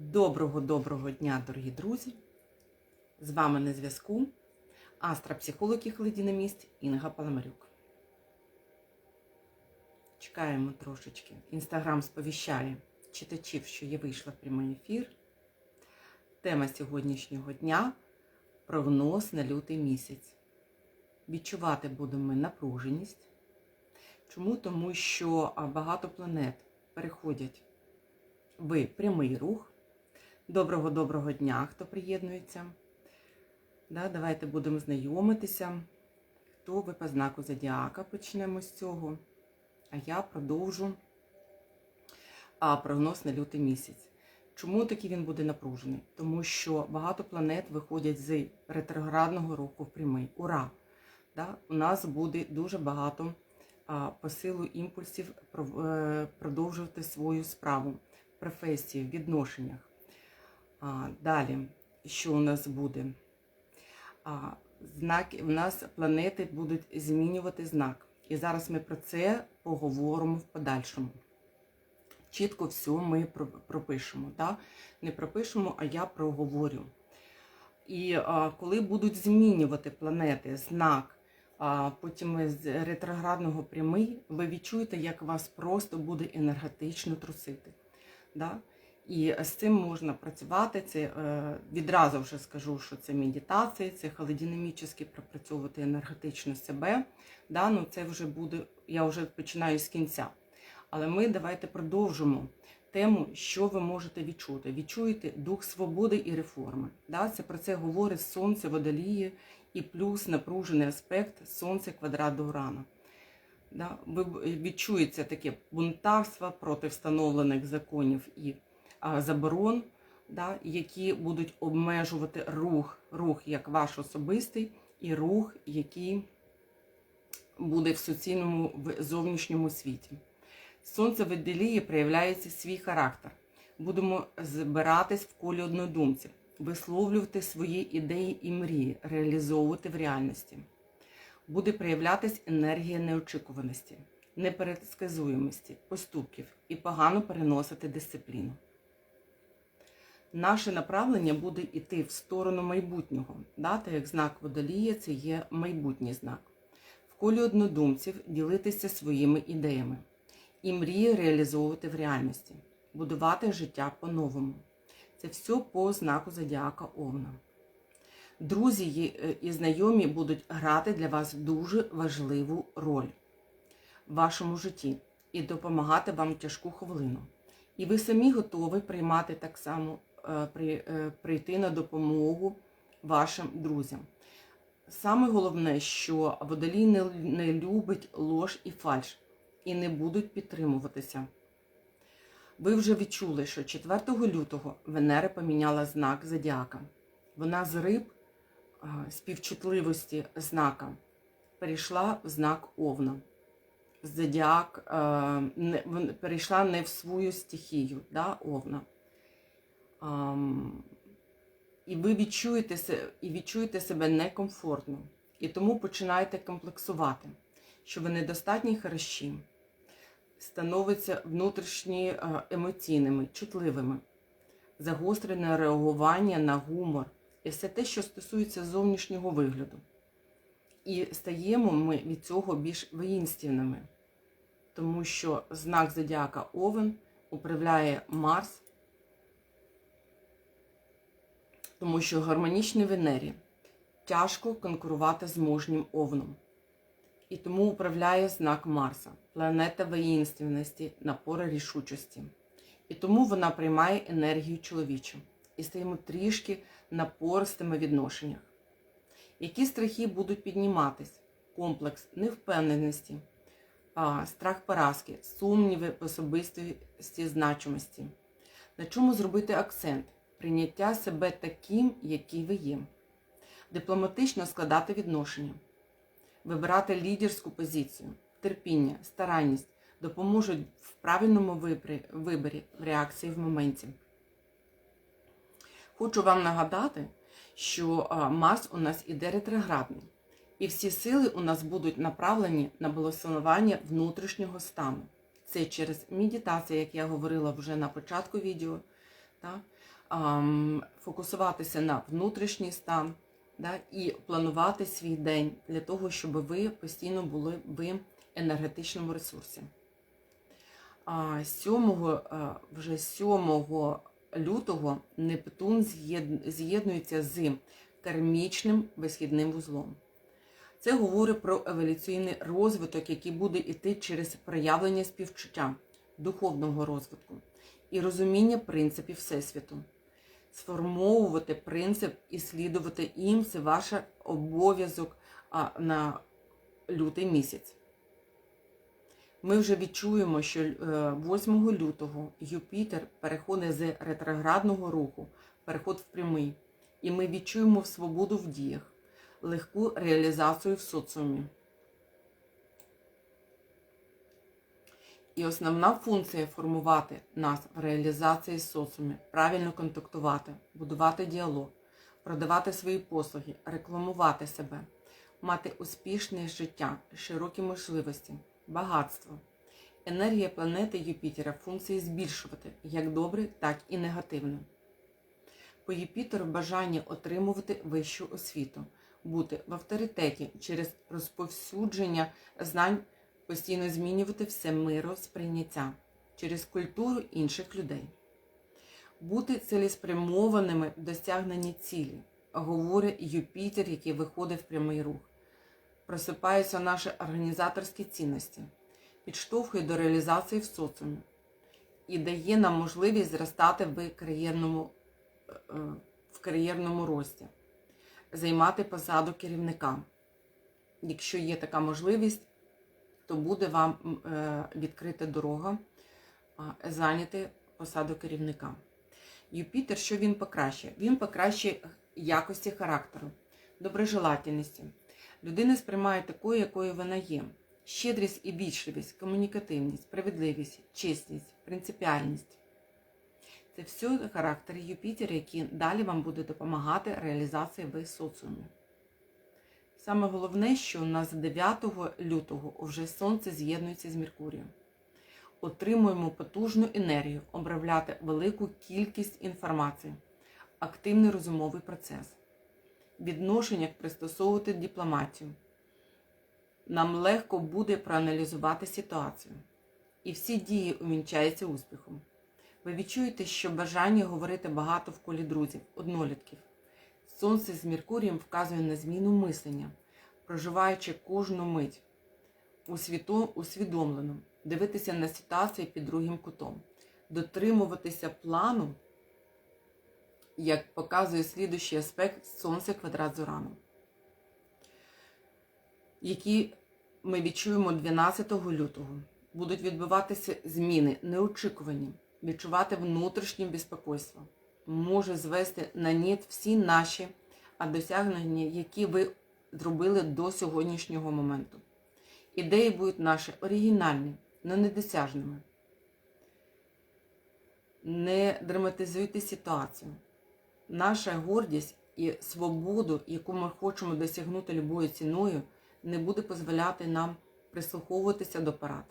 Доброго-доброго дня, дорогі друзі! З вами на зв'язку астропсихолог і холодинаміст Інга Паламарюк. Чекаємо трошечки. Інстаграм сповіщає читачів, що я вийшла в прямий ефір. Тема сьогоднішнього дня прогноз на лютий місяць. Відчувати будемо ми напруженість. Чому? Тому що багато планет переходять в прямий рух. Доброго доброго дня, хто приєднується. Да, Давайте будемо знайомитися. Хто ви по знаку Зодіака почнемо з цього. А я продовжу а, прогноз на лютий місяць. Чому такий він буде напружений? Тому що багато планет виходять з ретроградного руху в прямий. Ура! Да? У нас буде дуже багато а, посилу імпульсів е, продовжувати свою справу, професію, відношеннях. А, Далі, що у нас буде? А, знаки, У нас планети будуть змінювати знак. І зараз ми про це поговоримо в подальшому. Чітко все ми пропишемо. Да? Не пропишемо, а я проговорю. І а, коли будуть змінювати планети знак, а потім з ретроградного прямий, ви відчуєте, як вас просто буде енергетично трусити. Да? І з цим можна працювати. Це е, відразу вже скажу, що це медитація, це холодинамічно пропрацьовувати енергетично себе. Да? Ну, це вже буде, я вже починаю з кінця. Але ми давайте продовжимо тему, що ви можете відчути. Відчуєте дух свободи і реформи. Да? Це про це говорить сонце, водоліє і плюс напружений аспект сонце квадрат до урана. Да? Ви відчуєте таке бунтарство проти встановлених законів і заборон, да, які будуть обмежувати рух, рух як ваш особистий, і рух, який буде в суцільному в зовнішньому світі. Сонце в Водолії проявляється свій характер. Будемо збиратись в колі однодумців, висловлювати свої ідеї і мрії, реалізовувати в реальності. Буде проявлятись енергія неочікуваності, непередсказуємості, поступків і погано переносити дисципліну наше направлення буде йти в сторону майбутнього. Дата як знак водолія це є майбутній знак. В колі однодумців ділитися своїми ідеями і мрії реалізовувати в реальності, будувати життя по-новому. Це все по знаку Зодіака Овна. Друзі е, і знайомі будуть грати для вас дуже важливу роль в вашому житті і допомагати вам в тяжку хвилину. І ви самі готові приймати так само прийти на допомогу вашим друзям. Саме головне, що водолій не, не любить лож і фальш і не будуть підтримуватися. Ви вже відчули, що 4 лютого Венера поміняла знак Зодіака. Вона з риб е, співчутливості знака перейшла в знак Овна. Зодіак перейшла не в свою стихію, да, Овна і ви відчуєте і відчуєте себе некомфортно. І тому починаєте комплексувати, що ви недостатньо хороші, становиться внутрішні е, емоційними, чутливими, загострене реагування на гумор і все те, що стосується зовнішнього вигляду. І стаємо ми від цього більш воїнстівними, тому що знак Зодіака Овен управляє Марс. Тому що гармонічній Венері тяжко конкурувати з мужнім овном. І тому управляє знак Марса, планета воїнственності, напора рішучості. І тому вона приймає енергію чоловічу і стаємо трішки напористими відношеннях. Які страхи будуть підніматись? Комплекс невпевненості, страх поразки, сумніви в особистості значимості. На чому зробити акцент? Прийняття себе таким, який ви є, дипломатично складати відношення, вибирати лідерську позицію, терпіння, старанність допоможуть в правильному виборі в реакції в моменті. Хочу вам нагадати, що Марс у нас іде ретроградний, і всі сили у нас будуть направлені на балансування внутрішнього стану. Це через медитацію, як я говорила вже на початку відео. Так? Фокусуватися на внутрішній стан да, і планувати свій день для того, щоб ви постійно були в енергетичному ресурсі. А 7, е, вже 7 лютого Нептун з'єднується з кармічним висхідним вузлом. Це говорить про еволюційний розвиток, який буде йти через проявлення співчуття, духовного розвитку і розуміння принципів Всесвіту. Сформовувати принцип і слідувати їм це ваш обов'язок на лютий місяць. Ми вже відчуємо, що е, 8 лютого Юпітер переходить з ретроградного руху, переход в прямий, і ми відчуємо свободу в діях, легку реалізацію в соціумі. І основна функція формувати нас в реалізації соціумі, правильно контактувати, будувати діалог, продавати свої послуги, рекламувати себе, мати успішне життя, широкі можливості, багатство. Енергія планети Юпітера функції збільшувати як добре, так і негативно. По Юпітеру бажання отримувати вищу освіту, бути в авторитеті через розповсюдження знань, постійно змінювати все миросприйняття через культуру інших людей, бути цілеспрямованими в досягненні цілі, говорить Юпітер, який виходить в прямий рух. Просипаються наші організаторські цінності, підштовхує до реалізації в соціумі і дає нам можливість зростати в кар'єрному, е, в кар'єрному рості, займати посаду керівника. Якщо є така можливість, то буде вам е, відкрита дорога зайняти посаду керівника. Юпітер, що він покращує? Він покращує якості характеру, доброжелательності. Людина сприймає такою, якою вона є. Щедрість і вічливість, комунікативність, справедливість, чесність, принципіальність. Це все характери Юпітера, які далі вам будуть допомагати реалізації в соціумі. Саме головне, що у нас 9 лютого вже Сонце з'єднується з Меркурієм. Отримуємо потужну енергію, обробляти велику кількість інформації, активний розумовий процес, відношення пристосовувати дипломатію. Нам легко буде проаналізувати ситуацію. І всі дії увінчаються успіхом. Ви відчуєте, що бажання говорити багато в колі друзів, однолітків. Сонце з Меркурієм вказує на зміну мислення, проживаючи кожну мить усвідо- усвідомлено, дивитися на ситуацію під другим кутом, дотримуватися плану, як показує слідущий аспект Сонце квадрат з Ураном, які ми відчуємо 12 лютого. Будуть відбуватися зміни, неочікувані, відчувати внутрішнє безпокойство може звести на ніт всі наші досягнення, які ви зробили до сьогоднішнього моменту. Ідеї будуть наші оригінальні, але недосяжними. Не драматизуйте ситуацію. Наша гордість і свободу, яку ми хочемо досягнути любою ціною, не буде дозволяти нам прислуховуватися до парад.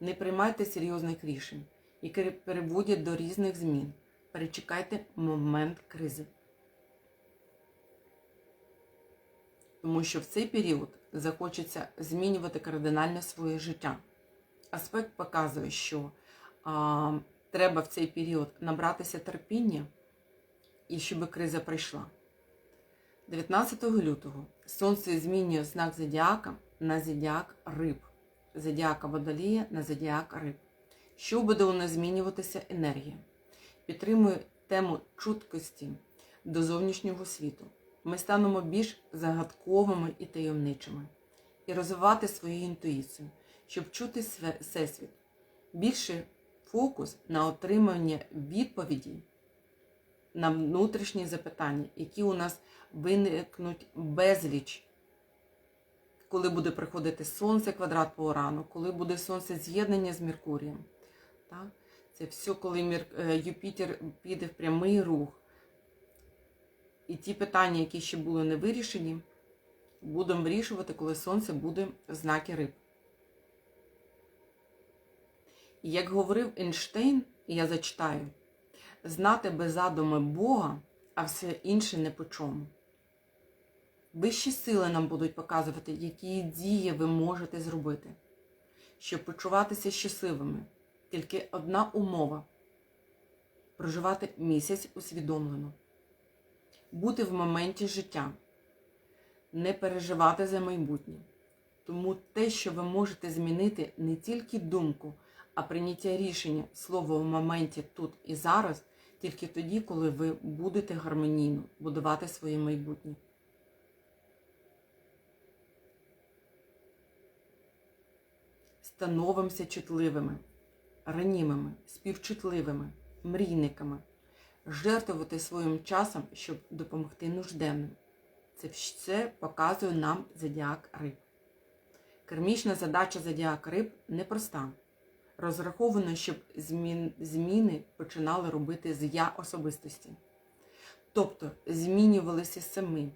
Не приймайте серйозних рішень, які переводять до різних змін перечекайте момент кризи. Тому що в цей період захочеться змінювати кардинально своє життя. Аспект показує, що а, треба в цей період набратися терпіння і щоб криза прийшла. 19 лютого Сонце змінює знак зодіака на зодіак риб, зодіака водолія на зодіак риб. Що буде у нас змінюватися енергія? Підтримує тему чуткості до зовнішнього світу. Ми станемо більш загадковими і таємничими і розвивати свою інтуїцію, щоб чути всесвіт. Більше фокус на отримання відповіді на внутрішні запитання, які у нас виникнуть безліч, коли буде приходити Сонце квадрат по урану, коли буде Сонце з'єднання з Меркурієм. Так? Це все, коли Мір... Юпітер піде в прямий рух. І ті питання, які ще були не вирішені, будемо вирішувати, коли сонце буде в знакі риб. І як говорив Ейнштейн, я зачитаю, знати без задуми Бога, а все інше не по чому. Вищі сили нам будуть показувати, які дії ви можете зробити, щоб почуватися щасливими. Тільки одна умова проживати місяць усвідомлено, бути в моменті життя, не переживати за майбутнє. Тому те, що ви можете змінити не тільки думку, а прийняття рішення слово в моменті тут і зараз, тільки тоді, коли ви будете гармонійно будувати своє майбутнє. Становимося чутливими, ранімими, співчутливими, мрійниками, жертвувати своїм часом, щоб допомогти нужденним. Це все показує нам зодіак риб. Кермічна задача зодіак риб непроста. Розраховано, щоб зміни починали робити з я особистості. Тобто змінювалися самі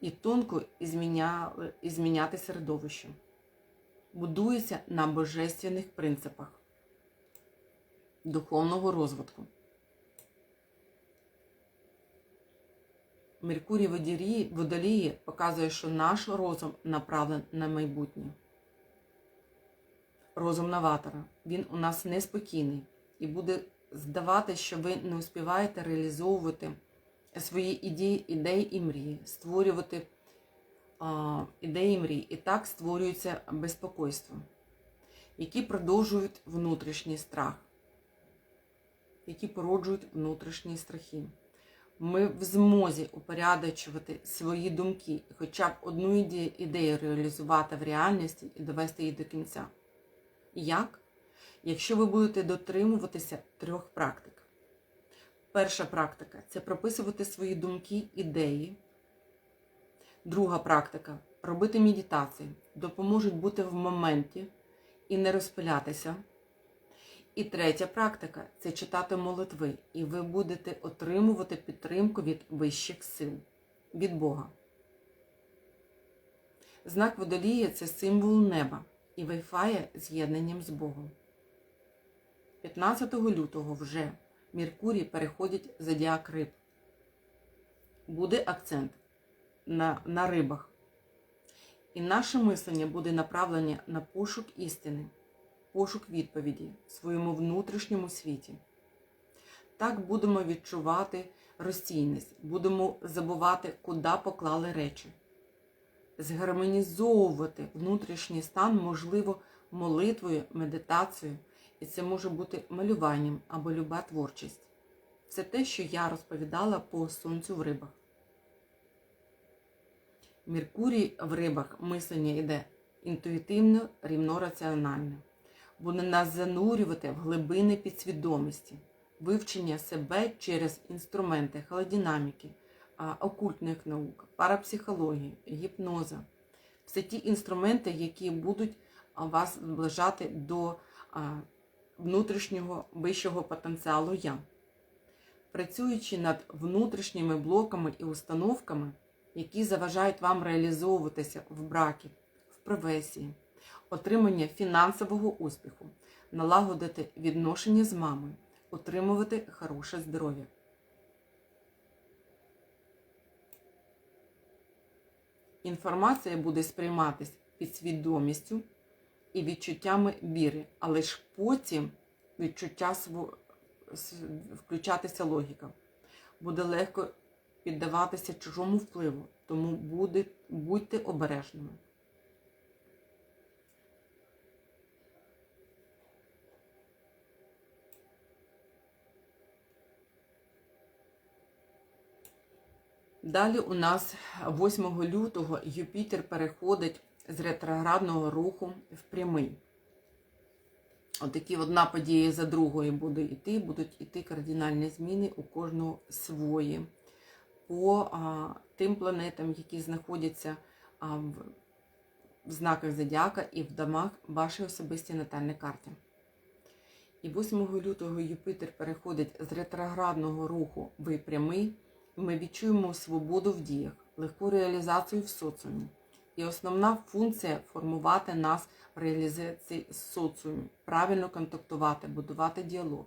і тонко зміняли, і зміняти середовище. Будується на божественних принципах духовного розвитку. Меркурій водолії, показує, що наш розум направлен на майбутнє. Розум новатора. Він у нас неспокійний і буде здавати, що ви не успіваєте реалізовувати свої ідеї, ідеї і мрії, створювати а, ідеї і мрії. І так створюється безпокойство, які продовжують внутрішній страх, які породжують внутрішні страхи ми в змозі упорядочувати свої думки, хоча б одну ідею реалізувати в реальності і довести її до кінця. Як? Якщо ви будете дотримуватися трьох практик. Перша практика це прописувати свої думки, ідеї. Друга практика робити медитації, допоможуть бути в моменті і не розпилятися. І третя практика це читати молитви, і ви будете отримувати підтримку від вищих сил, від Бога. Знак водолія це символ неба і вайфая з'єднанням з Богом. 15 лютого вже Меркурій переходить в зодіак риб. Буде акцент на, на рибах. І наше мислення буде направлене на пошук істини пошук відповіді в своєму внутрішньому світі. Так будемо відчувати розційність, будемо забувати, куди поклали речі. Згармонізовувати внутрішній стан можливо молитвою, медитацією, і це може бути малюванням або люба творчість. Це те, що я розповідала по сонцю в рибах. Меркурій в рибах мислення йде інтуїтивно, рівно раціонально буде нас занурювати в глибини підсвідомості, вивчення себе через інструменти холодинаміки, окультних наук, парапсихології, гіпноза. Все ті інструменти, які будуть вас зближати до внутрішнього вищого потенціалу я. Працюючи над внутрішніми блоками і установками, які заважають вам реалізовуватися в бракі, в професії отримання фінансового успіху, налагодити відношення з мамою, отримувати хороше здоров'я. Інформація буде сприйматися підсвідомістю і відчуттями віри, але ж потім відчуття включатися логіка. Буде легко піддаватися чужому впливу, тому буде, будьте обережними. Далі у нас 8 лютого Юпітер переходить з ретроградного руху в прямий. Отакі одна подія за другою буде йти, будуть йти кардинальні зміни у кожного свої по а, тим планетам, які знаходяться а, в, знаках Зодіака і в домах вашої особистій натальної карті. І 8 лютого Юпітер переходить з ретроградного руху в прямий ми відчуємо свободу в діях, легку реалізацію в соціумі. І основна функція формувати нас в реалізації соціумі, правильно контактувати, будувати діалог.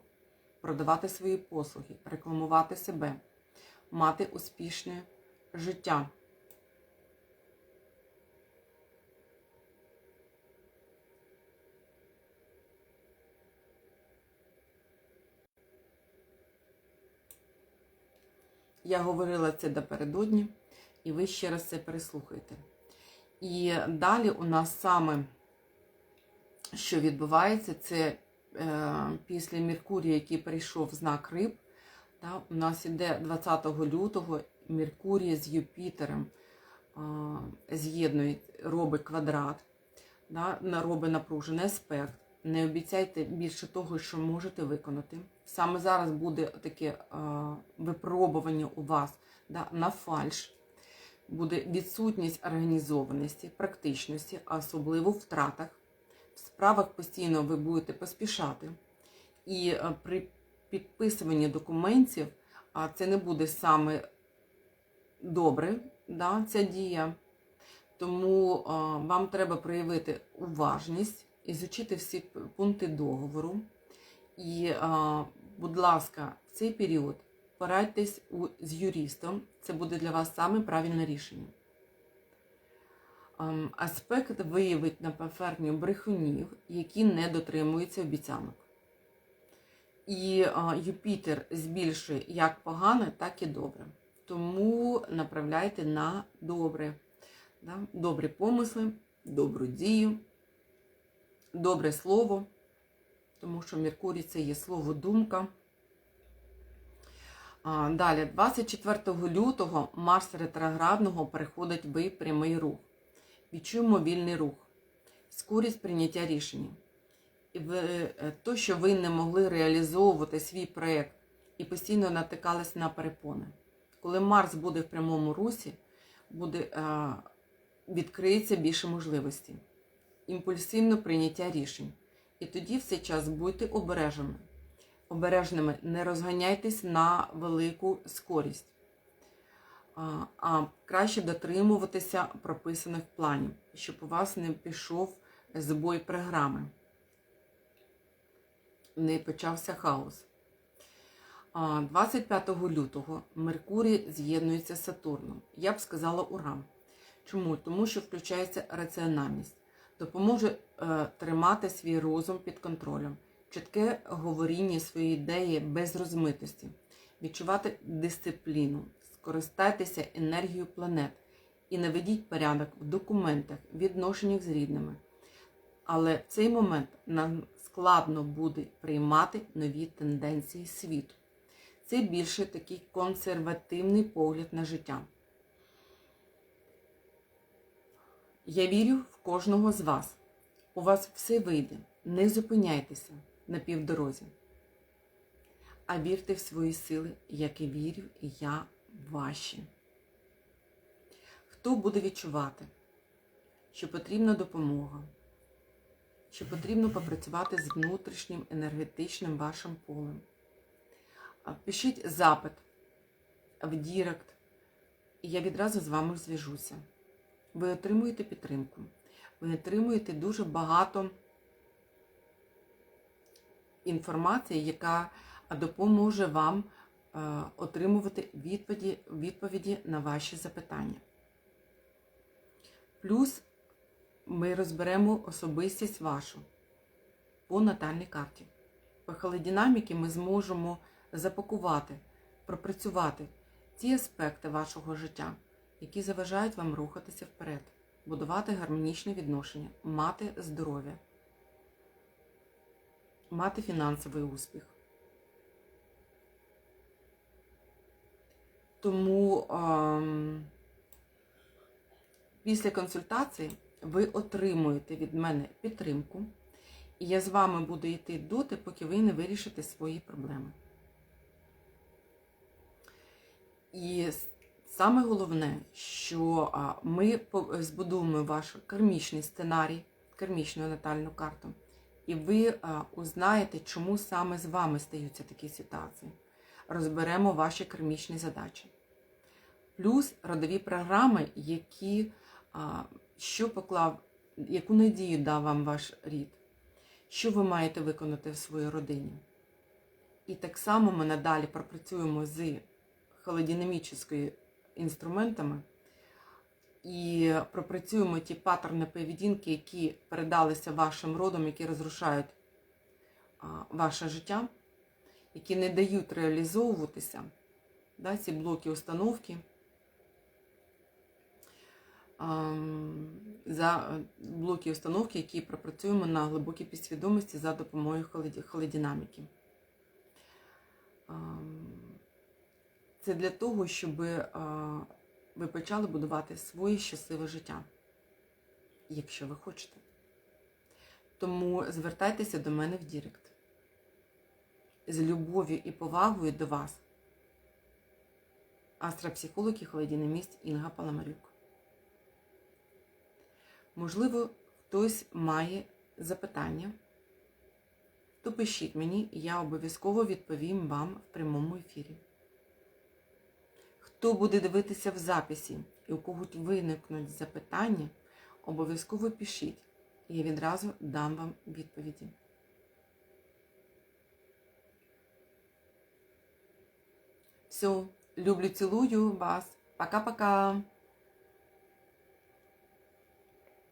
продавати свої послуги, рекламувати себе, мати успішне життя. Я говорила це напередодні, і ви ще раз це переслухайте. І далі у нас саме, що відбувається, це е, після Меркурія, який перейшов в знак риб, да, у нас іде 20 лютого Меркурій з Юпітером е, з'єднує, робить квадрат, да, робить напружений аспект. Не обіцяйте більше того, що можете виконати. Саме зараз буде таке е, випробування у вас да, на фальш буде відсутність організованості, практичності, а особливо в втратах. В справах постійно ви будете поспішати. І е, при підписуванні документів а це не буде саме добре, да, ця дія. Тому е, вам треба проявити уважність, ізучити всі пункти договору. І, будь ласка, в цей період порадьтесь з юристом, це буде для вас саме правильне рішення. Аспект виявить на поверхню брехунів, які не дотримуються обіцянок. І Юпітер збільшує як погане, так і добре. Тому направляйте на добре. Добрі помисли, добру дію, добре слово, тому що Меркурій це є слово думка. Далі, 24 лютого Марс ретроградного переходить в прямий рух. Відчуємо вільний рух, скорість прийняття рішення. І е, то, що ви не могли реалізовувати свій проєкт і постійно натикались на перепони. Коли Марс буде в прямому русі, буде, відкриється більше можливостей, імпульсивне прийняття рішень. І тоді в цей час будьте обережними. Обережними, не розганяйтесь на велику скорість, а, а краще дотримуватися прописаних планів, щоб у вас не пішов збой програми, не почався хаос. А, 25 лютого Меркурій з'єднується з Сатурном. Я б сказала уран. Чому? Тому що включається раціональність, допоможе е, тримати свій розум під контролем, чітке говоріння своєї ідеї без розмитості, відчувати дисципліну, скористайтеся енергією планет і наведіть порядок в документах, відношеннях з рідними. Але в цей момент нам складно буде приймати нові тенденції світу. Це більше такий консервативний погляд на життя. Я вірю в кожного з вас. У вас все вийде. Не зупиняйтеся на півдорозі. А вірте в свої сили, як і вірю я ваші. Хто буде відчувати, що потрібна допомога, що потрібно попрацювати з внутрішнім енергетичним вашим полем? Пишіть запит в Дірект, і я відразу з вами зв'яжуся. Ви отримуєте підтримку. Ви отримуєте дуже багато інформації, яка допоможе вам е, отримувати відповіді, відповіді на ваші запитання. Плюс ми розберемо особистість вашу по натальній карті. По холодинаміки ми зможемо запакувати, пропрацювати ті аспекти вашого життя, які заважають вам рухатися вперед, будувати гармонічні відношення, мати здоров'я, мати фінансовий успіх. Тому ем, після консультації ви отримуєте від мене підтримку, і я з вами буду йти доти, поки ви не вирішите свої проблеми. І саме головне, що ми збудуємо ваш кармічний сценарій, кармічну натальну карту, і ви узнаєте, чому саме з вами стаються такі ситуації. Розберемо ваші кармічні задачі. Плюс родові програми, які, що поклав, яку надію дав вам ваш рід, що ви маєте виконати в своїй родині. І так само ми надалі пропрацюємо з холодинамічними інструментами і пропрацюємо ті паттерни поведінки, які передалися вашим родом, які розрушають ваше життя, які не дають реалізовуватися да, ці блоки установки за блоки установки, які пропрацюємо на глибокій підсвідомості за допомогою холоді- холодинаміки. Ам, Це для того, щоб ви почали будувати своє щасливе життя, якщо ви хочете. Тому звертайтеся до мене в Дірект. З любов'ю і повагою до вас. Астропсихолог і холодинаміст Інга Паламарюк. Можливо, хтось має запитання, то пишіть мені, і я обов'язково відповім вам в прямому ефірі. Хто буде дивитися в записі і у когось виникнуть запитання, обов'язково пишіть, і я відразу дам вам відповіді. Все, люблю, цілую вас. Пока-пока.